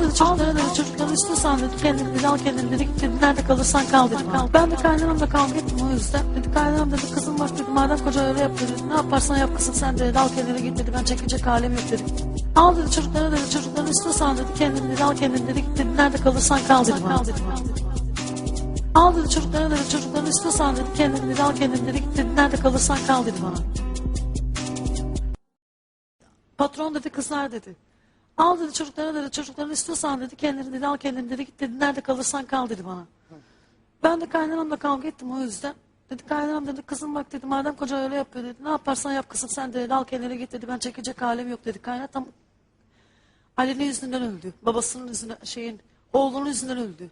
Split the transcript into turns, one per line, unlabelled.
dedi çocuklara dedi çocukları istiyorsan dedi kendini dedi al kendini dedi git dedi nerede kalırsan kal dedi bana. Ben de kaynanamla kavga ettim o yüzden. Dedi kaynanam dedi kızım bak dedi madem koca öyle yapıyor dedi. Ne yaparsan yap kızım sen dedi al kendini git dedi. Ben çekecek halim yok dedi. Al dedi çocuklara dedi. Çocukları istiyorsan dedi. Kendini dedi al kendini dedi git dedi. Nerede kalırsan kal dedi. Bana. Al dedi. Çocuklara dedi. Çocukları istiyorsan dedi. Kendini dedi al kendini dedi git dedi. Nerede kalırsan kal dedi bana. Patron dedi kızlar dedi. Al dedi çocuklara dedi çocuklarını istiyorsan dedi kendini dedi al kendini dedi git dedi nerede kalırsan kal dedi bana. Ben de kaynanamla kavga ettim o yüzden. Dedi kaynanam dedi kızım bak dedi madem koca öyle yapıyor dedi ne yaparsan yap kızım sen dedi al kendine git dedi ben çekecek halim yok dedi. Kaynatam Ali'nin yüzünden öldü. Babasının yüzünden şeyin oğlunun yüzünden öldü.